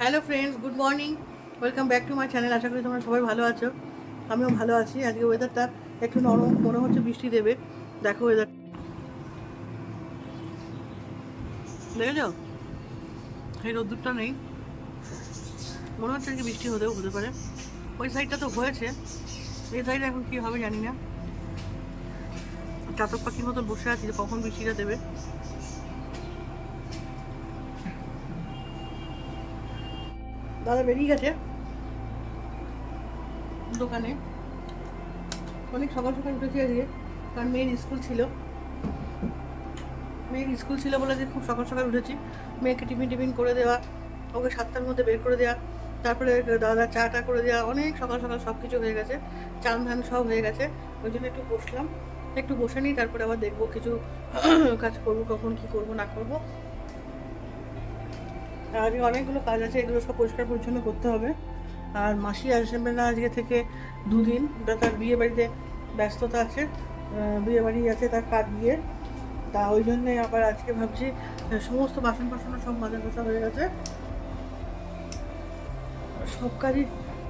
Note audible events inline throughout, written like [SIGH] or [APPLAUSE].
Hello friends good morning welcome back to my channel আশা করি তোমরা সবাই ভালো আছো। আমিও ভালো আছি। আজকে ওয়েদারটা একটু নরম, মনে হচ্ছে বৃষ্টি দেবে। দেখো ওয়েদার দেখেছ? এই রোদ্দুরটা নেই। মনে হচ্ছে আজকে বৃষ্টি হতেও হতে পারে। ওই সাইডটা তো হয়েছে। এই সাইডে এখন কী হবে জানি না। চাতক পাখির মতো বসে আছি যে কখন বৃষ্টিটা দেবে। দাদা বেরিয়ে গেছে। দোকানে। অনেক সকাল সকাল উঠেছি আজকে। কারণ মেয়ের স্কুল ছিল। মেয়ের স্কুল ছিল বলে যে খুব সকাল সকাল উঠেছি। মেয়েকে টিফিন টিফিন করে দেওয়া, ওকে সাতটার মধ্যে বের করে দেওয়া, তারপরে দাদা চা টা করে দেওয়া, অনেক সকাল সকাল সব কিছু হয়ে গেছে। চান ধান সব হয়ে গেছে। ওই জন্য একটু বসলাম। একটু বসে নিই, তারপরে আবার দেখব কিছু [CLEARS THROAT] কাজ করব, কখন কি করব, না করব। আজকে অনেকগুলো কাজ আছে, এগুলো সব পরিষ্কার পরিচ্ছন্ন করতে হবে। আর মাসি আসবে না আজকে থেকে দুদিন। তার বিয়ে বাড়িতে ব্যস্ততা আছে বিয়ে বাড়ি আছে তার কাজ দিয়ে। তা ওই জন্যে আবার আজকে ভাবছি সমস্ত বাসন বাসন সব মাজা ঘষা হয়ে গেছে। সব কাজই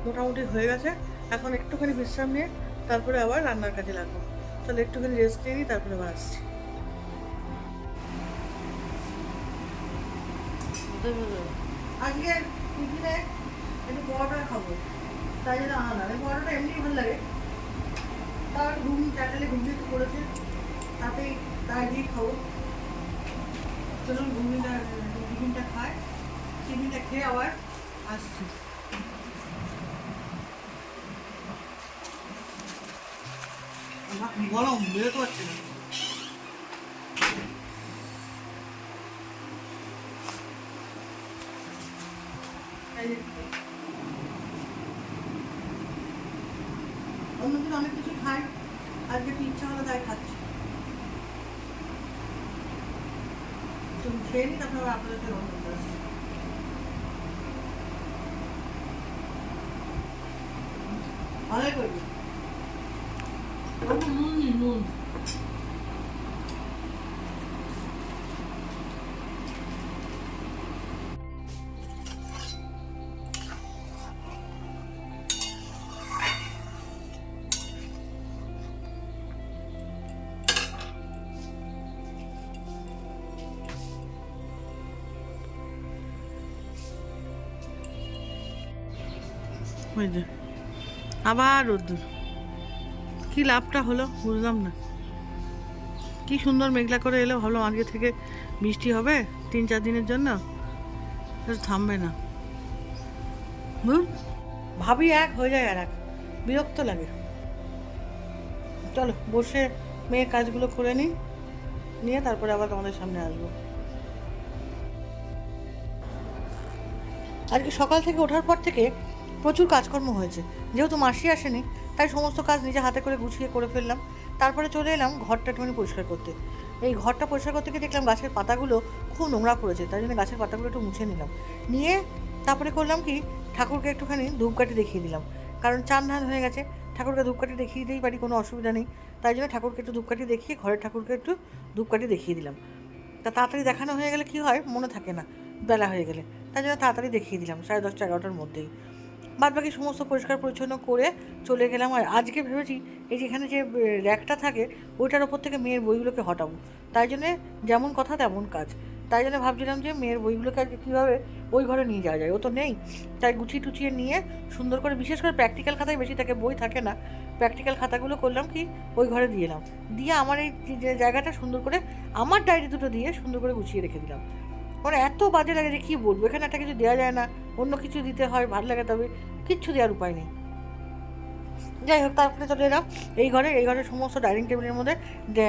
মোটামুটি হয়ে গেছে। এখন একটুখানি বিশ্রাম নিয়ে তারপরে আবার রান্নার কাজে লাগবো। তাহলে একটুখানি রেস্ট নিয়ে নিই, তারপরে আবার আসছি। আজকে টিফিনে একটু পরোটা খাব। তাই জন্য আনা এই পরোটা এমনি ভালো লাগে। তার ঘুম চাটালে ঘুম একটু করেছে, তাতেই তাই দিয়ে খাব। চলুন ঘুমিটা, টিফিনটা খায় টিফিনটা খেয়ে আবার আসছি। গরম, বেরোতে পারছি না এই যে। অন্যদিন অনেক কিছু খাই। আজকে একটু ইচ্ছা হলো তাই খাচ্ছি। তুমি খেয়ে নি, তারপর আবার আপনাদেরকে রং করতে ভালোই করবি। নুন নুন। ওই যে। আবার রোদ্দুর। কি লাভটা হলো বুঝলাম না। কি সুন্দর মেঘলা করে এলো, ভাবলাম আজকে থেকে বৃষ্টি হবে তিন চার দিনের জন্য। থামবে না। ভাবি এক, হয়ে যায় আর এক। বিরক্ত লাগে। চলো, বসে মেয়ে কাজগুলো করে নিই। নিয়ে তারপরে আবার তোমাদের সামনে আসব। আজকে সকাল থেকে ওঠার পর থেকে প্রচুর কাজকর্ম হয়েছে। যেহেতু মাসি আসেনি, তাই সমস্ত কাজ নিজে হাতে করে গুছিয়ে করে ফেললাম। তারপরে চলে এলাম ঘরটা একটুখানি পরিষ্কার করতে। এই ঘরটা পরিষ্কার করতে গিয়ে দেখলাম গাছের পাতাগুলো খুব নোংরা পড়েছে, তাই জন্য গাছের পাতাগুলো একটু মুছে নিলাম। নিয়ে তারপরে করলাম কি, ঠাকুরকে একটুখানি ধূপকাঠি দেখিয়ে দিলাম। কারণ চান ধান হয়ে গেছে, ঠাকুরকে ধূপকাঠি দেখিয়ে দিতেই পারি, কোনো অসুবিধা নেই। তাই জন্য ঠাকুরকে একটু ধূপকাঠি দেখিয়ে ঘরের ঠাকুরকে একটু ধূপকাঠি দেখিয়ে দিলাম। তা তাড়াতাড়ি দেখানো হয়ে গেলে কি হয়, মনে থাকে না, বেলা হয়ে গেলে। তাই জন্য তাড়াতাড়ি দেখিয়ে দিলাম, সাড়ে দশটা, এগারোটার মধ্যেই। বাদ বাকি সমস্ত পরিষ্কার পরিচ্ছন্ন করে চলে গেলাম। আর আজকে ভেবেছি এই যেখানে যে র্যাকটা থাকে, ওইটার ওপর থেকে মেয়ের বইগুলোকে হটাবো। তাই জন্যে যেমন কথা তেমন কাজ। তাই জন্য ভাবছিলাম যে, মেয়ের বইগুলোকে আজকে কীভাবে ওই ঘরে নিয়ে যাওয়া যায়? ও তো নেই। তাই গুছিয়ে টুচিয়ে নিয়ে সুন্দর করে, বিশেষ করে প্র্যাকটিক্যাল খাতায় বেশি থাকে বই থাকে না প্র্যাকটিক্যাল খাতাগুলো করলাম কি, ওই ঘরে দিয়ে এলাম। দিয়ে আমার এই জায়গাটা সুন্দর করে, আমার ডায়েরি দুটো দিয়ে সুন্দর করে গুছিয়ে রেখে দিলাম। মানে এত বাজে লাগে যে কী বলব? এখানে একটা কিছু দেওয়া যায় না, অন্য কিছু দিতে হয়, ভালো লাগে তবে কিচ্ছু দেওয়ার উপায় নেই। যাই হোক, তারপরে চলে এলাম এই ঘরে এই ঘরে সমস্ত ডাইনিং টেবিলের মধ্যে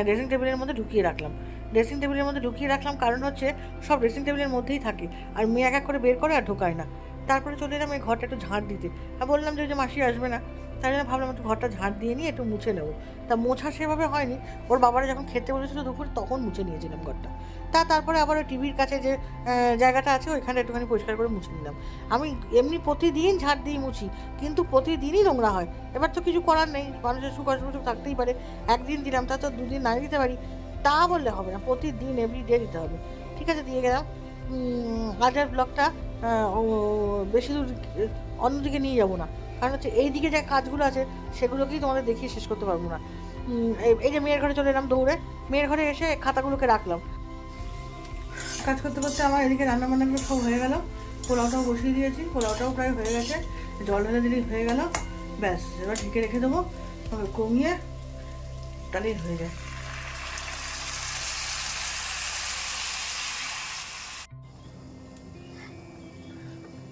ড্রেসিং টেবিলের মধ্যে ঢুকিয়ে রাখলাম। ড্রেসিং টেবিলের মধ্যে ঢুকিয়ে রাখলাম কারণ হচ্ছে সব ড্রেসিং টেবিলের মধ্যেই থাকে আর মেয়ে এক এক করে বের করে আর ঢোকায় না। তারপরে চলে এলাম এই ঘরটা একটু ঝাঁট দিতে। আর বললাম যে মাসি আসবে না তাই জন্য ভাবলাম একটু ঘরটা ঝাঁট দিয়ে নিয়ে একটু মুছে নেব। তা মোছা সেভাবে হয়নি। ওর বাবারা যখন খেতে বলেছিল দুপুর তখন মুছে নিয়েছিলাম ঘরটা। তা তারপরে আবার ওই টিভির কাছে যে জায়গাটা আছে ওইখানে একটুখানি পরিষ্কার করে মুছে নিলাম। আমি এমনি প্রতিদিন ঝাঁট দিয়ে মুছি কিন্তু প্রতিদিনই নোংরা হয়। এবার তো কিছু করার নেই। মানুষের সুখ অসুখ থাকতেই পারে। একদিন দিলাম তা তো দুদিন নাই দিতে পারি। তা বললে হবে না প্রতিদিন এভরি ডে দিতে হবে। ঠিক আছে দিয়ে গেলাম। উম, আজকের ব্লগটা বেশি দূর অন্যদিকে নিয়ে যাব না। কারণ হচ্ছে এই দিকে যে কাজগুলো আছে, সেগুলোকেই তোমাদের দেখিয়ে শেষ করতে পারব না। এই- যে মেয়ের ঘরে চলে এলাম দৌড়ে, মেয়ের ঘরে এসে খাতাগুলোকে রাখলাম। কাজ করতে করতে আমার এদিকে রান্না বান্নাগুলো সব হয়ে গেল। পোলাওটাও বসিয়ে দিয়েছি, পোলাওটাও প্রায় হয়ে গেছে। জল ঢেলে দিলেই হয়ে গেল। ব্যাস, এবার ঢেকে রেখে দেবো। কমিয়ে তাহলেই হয়ে যায়।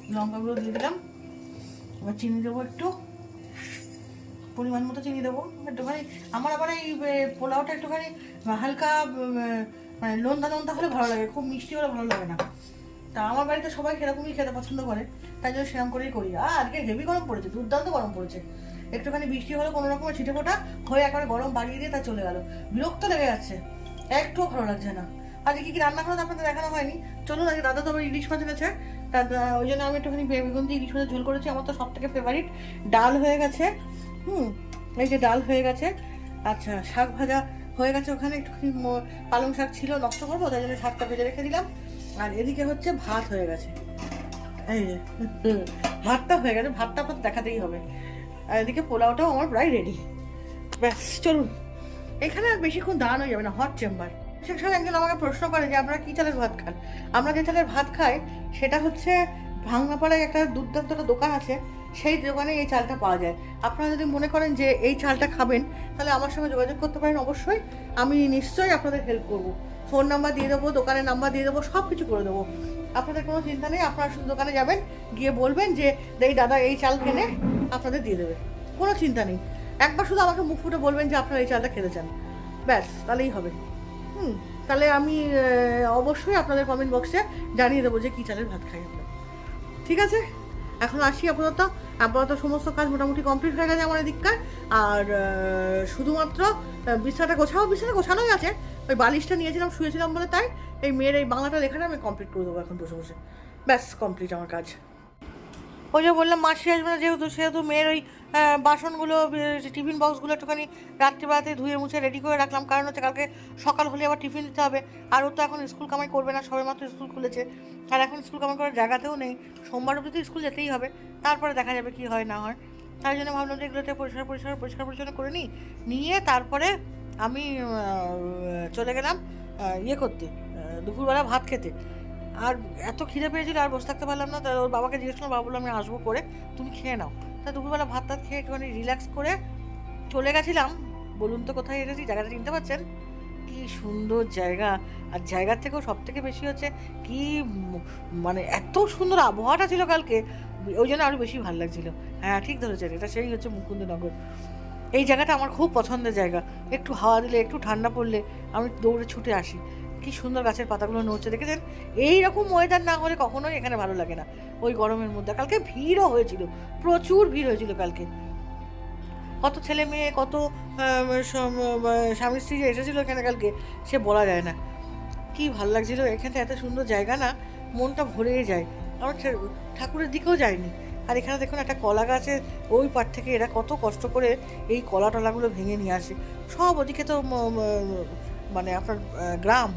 লঙ্কাগুলো দিয়ে দিলাম। এবার চিনি দেবো একটু। পরিমাণ মতো চিনি দেবো। একটুখানি, আমার আবার এই পোলাওটা একটুখানি হালকা মানে লোনদা লোনদা হলে ভালো লাগে, খুব মিষ্টি হলে ভালো লাগে না। তা আমার বাড়িতে সবাই সেরকমই খেতে পছন্দ করে, তাই জন্য সেরকম করেই করি। আর আজকে হেভি গরম পড়েছে, দুর্দান্ত গরম পড়েছে। একটুখানি বৃষ্টি হলে কোনো রকমের ছিটে ফোটা হয়ে একবারে গরম বাড়িয়ে দিয়ে তা চলে গেল। বিরক্ত লেগে যাচ্ছে, একটুও ভালো লাগছে না। আজকে কি কি রান্না করা আপনাদের দেখানো হয়নি? চলুন আজকে দাদা তো আবার ইলিশ মাছ এনেছে তা ওই জন্য আমি একটুখানি বেগুন দিয়ে ইলিশ মাছের ঝোল করেছি। আমার তো সব থেকে ফেভারিট ডাল হয়ে গেছে। হুম, এই যে ডাল হয়ে গেছে। আচ্ছা শাক ভাজা হয়ে গেছে ওখানে। একটুখানি পালং শাক ছিল, নষ্ট করব, তাই জন্য শাকটা ভেজে রেখে দিলাম। আর এদিকে হচ্ছে ভাত হয়ে গেছে। এই ভাতটা হয়ে গেছে। ভাতটা আপনার দেখাতেই হবে। আর এদিকে পোলাওটাও আমার প্রায় রেডি ব্যাস, চলুন। এখানে আর বেশিক্ষণ দাঁড়ানো যাবে না হট চেম্বার সেখানে একজন আমাকে প্রশ্ন করে যে আপনারা কী চালের ভাত খান? আমরা যে চালের ভাত খাই, সেটা হচ্ছে ভাঙ্গাপাড়ায় একটা দুর্দান্ত দোকান আছে, সেই দোকানে এই চালটা পাওয়া যায়। আপনারা যদি মনে করেন যে এই চালটা খাবেন, তাহলে আমার সঙ্গে যোগাযোগ করতে পারেন অবশ্যই। আমি নিশ্চয়ই আপনাদের হেল্প করব। ফোন নাম্বার দিয়ে দেবো, দোকানের নাম্বার দিয়ে দেবো সব কিছু করে দেবো। আপনাদের কোনো চিন্তা নেই, আপনারা শুধু দোকানে যাবেন, গিয়ে বলবেন যে এই দাদা, এই চাল কিনে আপনাদের দিয়ে দেবে। কোনো চিন্তা নেই। একবার শুধু আমাকে মুখ ফুটে বলবেন যে, আপনারা এই চালটা খেতে চান। ব্যাস, তাহলেই হবে। হুম, তাহলে আমি অবশ্যই আপনাদের কমেন্ট বক্সে জানিয়ে দেবো যে কী চালের ভাত খাই আমরা। ঠিক আছে? এখন আসি আপাতত। আপাতত সমস্ত কাজ মোটামুটি কমপ্লিট হয়ে গেছে আমার এদিককার। আর শুধুমাত্র বিছানাটা গোছাও, বিছানা গোছানোই আছে। ওই বালিশটা নিয়েছিলাম, শুয়েছিলাম বলে তাই। এই মেয়ের এই বাংলাটা লেখাটা আমি কমপ্লিট করে দেবো এখন বসে বসে। ব্যাস কমপ্লিট আমার কাজ। ওই যে বললাম, মাসি আসবে না যেহেতু, সেহেতু মেয়ের ওই বাসনগুলো টিফিন বক্সগুলো একটুখানি রাত্রিবেলাতে ধুয়ে মুছে রেডি করে রাখলাম। কারণ হচ্ছে কালকে সকাল হলে আবার টিফিন দিতে হবে। আর ও তো এখন স্কুল কামাই করবে না, সবে মাত্র স্কুল খুলেছে। আর এখন স্কুল কামাই করার জায়গাতেও নেই। সোমবার অবধি তো স্কুল যেতেই হবে। তারপরে দেখা যাবে কি হয়, না হয়। তাই জন্য ভাবলাম যে এগুলোতে পরিষ্কার পরিষ্কার পরিষ্কার পরিচ্ছন্ন করে নিই। নিয়ে তারপরে আমি চলে গেলাম ইয়ে করতে দুপুরবেলা ভাত খেতে। আর এত খিদে পেয়েছিল আর বসে থাকতে পারলাম না তা ওর বাবাকে জিজ্ঞেস করলাম বাবা বলল আমি আসব করে তুমি খেয়ে নাও। তা দুপুরবেলা ভাত টাত খেয়ে একটুখানি রিল্যাক্স করে চলে গেছিলাম। বলুন তো কোথায় এসেছি, জায়গাটা চিনতে পারছেন? কি সুন্দর জায়গা। আর জায়গার থেকেও সব থেকে বেশি হচ্ছে কি মানে এত সুন্দর আবহাওয়াটা ছিল কালকে, ওই জন্য আরও বেশি ভালো লাগছিল। হ্যাঁ ঠিক ধরেছেন, এটা সেই হচ্ছে মুকুন্দনগর। এই জায়গাটা আমার খুব পছন্দের জায়গা। একটু হাওয়া দিলে, একটু ঠান্ডা পড়লে আমি দৌড়ে ছুটে আসি। কি সুন্দর গাছের পাতাগুলো নড়ছে, দেখেছেন? এই রকম ওয়েদার না হলে কখনোই এখানে ভালো লাগে না। ওই গরমের মধ্যে। কালকে ভিড়ও হয়েছিল, প্রচুর ভিড় হয়েছিল কালকে। কত ছেলে মেয়ে, কত স্বামী স্ত্রী যে এসেছিল এখানে কালকে, সে বলা যায় না। কি ভালো লাগছিল, এখানে এত সুন্দর জায়গা না, মনটা ভরে যায়। আমার ঠাকুরের দিকেও যায়নি। আর এখানে দেখুন একটা কলা গাছের ওই পার থেকে এরা কত কষ্ট করে এই কলা টলাগুলো ভেঙে নিয়ে আসে। সব ওদিকে তো মানে আপনার গ্রাম।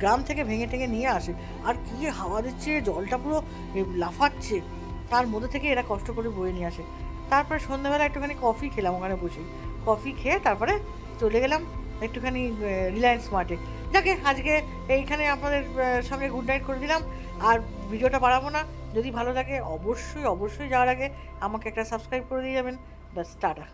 গ্রাম থেকে ভেঙে টেঙে নিয়ে আসে। আর কি হাওয়া দিচ্ছে, জলটা পুরো লাফাচ্ছে। তার মধ্যে থেকে এরা কষ্ট করে বয়ে নিয়ে আসে। তারপরে সন্ধ্যাবেলা একটুখানি কফি খেলাম ওখানে বসে কফি খেয়ে তারপরে চলে গেলাম একটুখানি রিলায়েন্স মার্টে যাকে আজকে এইখানে আপনাদের সঙ্গে গুড নাইট করে দিলাম। আর ভিডিওটা বাড়াবো না। যদি ভালো লাগে অবশ্যই অবশ্যই যাওয়ার আগে আমাকে একটা সাবস্ক্রাইব করে দিয়ে যাবেন। ব্যাস, টাটা।